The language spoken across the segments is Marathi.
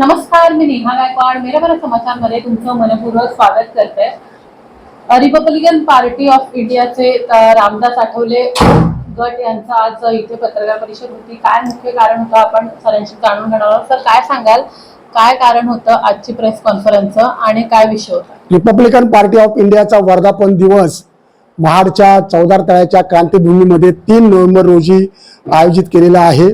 नमस्कार मी नेहा गायकवाड. मेरा बरा समाचारमध्ये तुमचं मनपूर्वक स्वागत करते. रिपब्लिकन पार्टी ऑफ इंडियाचे रामदास आठवले गट यांचं आज इथे पत्रकार परिषद होती. काय मुख्य कारण होतं? आपण सरांशी जाणून घेणार आहोत. सर काय सांगाल? काय कारण होतं आजची प्रेस कॉन्फरन्सचं आणि काय विषय होता? रिपब्लिकन पार्टी ऑफ इंडियाचा वर्धापन दिवस महाडच्या चौदार तळ्याच्या क्रांतीभूमीमध्ये तीन नोव्हेंबर रोजी आयोजित केलेला आहे.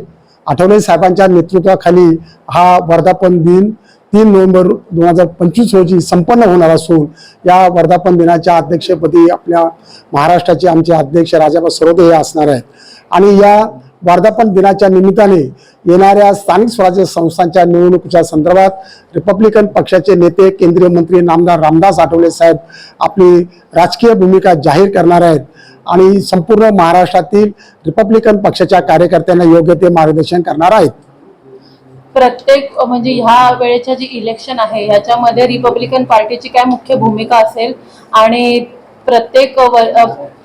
आठवले साहेबांच्या नेतृत्वाखाली हा वर्धापन दिन तीन नोव्हेंबर दोन हजार पंचवीस रोजी संपन्न होणार असून या वर्धापन दिनाच्या अध्यक्षपदी आपल्या महाराष्ट्राचे आमचे अध्यक्ष राजाबा सरोदे हे असणार आहेत. आणि या वर्धापन दिनाच्या निमित्ताने येणाऱ्या स्थानिक स्वराज्य संस्थांच्या निवडणुकीच्या संदर्भात रिपब्लिकन पक्षाचे नेते केंद्रीय मंत्री नामदार रामदास आठवले साहेब आपली राजकीय भूमिका जाहीर करणार आहेत. आणि संपूर्ण महाराष्ट्रातील रिपब्लिकन पक्षाच्या कार्यकर्त्यांना योग्य ते मार्गदर्शन करणार आहेत. प्रत्येक म्हणजे ह्या वेळेच्या जी इलेक्शन आहे ह्याच्यामध्ये रिपब्लिकन पार्टीची काय मुख्य भूमिका असेल? आणि प्रत्येक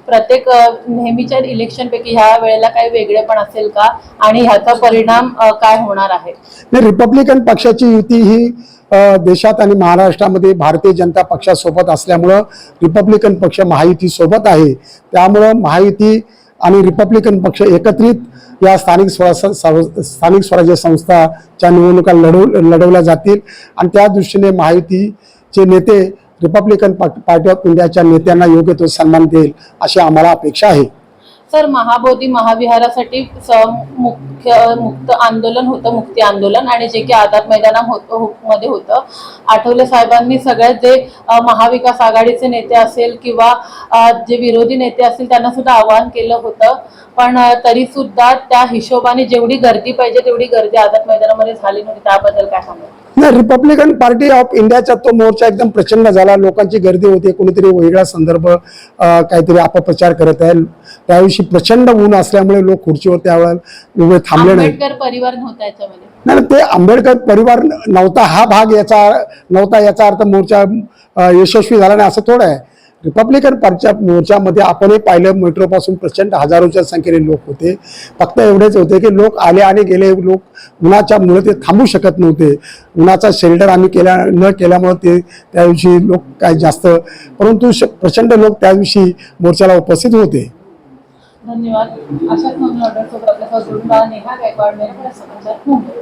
प्रत्येक नेहमीच्या इलेक्शनपैकी ह्या वेळेला काही वेगळेपण असेल का? आणि ह्याचा परिणाम काय होणार आहे? रिपब्लिकन पक्षाची युती ही देशात आणि महाराष्ट्रामध्ये भारतीय जनता पक्षासोबत असल्यामुळं रिपब्लिकन पक्ष महायुतीसोबत आहे. त्यामुळं महायुती आणि रिपब्लिकन पक्ष एकत्रित या स्थानिक स्व स्थानिक स्वराज्य संस्थाच्या निवडणुका लढव लढवल्या जातील. आणि त्या दृष्टीने महायुतीचे नेते रिपब्लिकन पार्टी ऑफ इंडियाच्या नेत्यांना योग्य तो सन्मान देईल अशी आम्हाला अपेक्षा आहे. सर महाबोधी महाविहारासाठी मुख्य मुक्त आंदोलन होतं मुक्ती आंदोलन. आणि जे की आझाद मैदाना मध्ये होतं. आठवले साहेबांनी सगळ्यात जे महाविकास आघाडीचे नेते असेल किंवा जे विरोधी नेते असतील त्यांना सुद्धा आवाहन केलं होतं. पण तरी सुद्धा त्या हिशोबाने जेवढी गर्दी पाहिजे तेवढी गर्दी आझाद मैदानामध्ये झाली नव्हती. त्याबद्दल काय सांगाल? नाही रिपब्लिकन पार्टी ऑफ इंडियाचा तो मोर्चा एकदम प्रचंड झाला. लोकांची गर्दी होती. कोणीतरी वेगळा संदर्भ काहीतरी अपप्रचार करत आहे. त्याविषयी प्रचंड ऊन असल्यामुळे लोक खुर्चीवर त्यावेळेला थांबले नाही आंबेडकर परिवार नव्हता याच्यामध्ये. नाही ते आंबेडकर परिवार नव्हता हा भाग याचा नव्हता याचा अर्थ मोर्चा अं, यशस्वी झाला नाही असं थोडं आहे. रिपब्लिकन पार्टीच्या मोर्चामध्ये आपणही पाहिलं मेट्रोपासून प्रचंड हजारोच्या संख्येने लोक होते. फक्त एवढेच होते की लोक आले आणि गेले लोक उन्हाच्या मुळे ते थांबू शकत नव्हते. उन्हाचा शेल्टर आम्ही केल्या न केल्यामुळे ते त्या दिवशी लोक काय जास्त परंतु श- प्रचंड लोक त्या दिवशी मोर्चाला उपस्थित होते. धन्यवाद अशाच नवीन ऑर्डर सोबत आपल्यासोबत जोडून राहा. नेहा गायकवाड मेरे समाचार मुंबई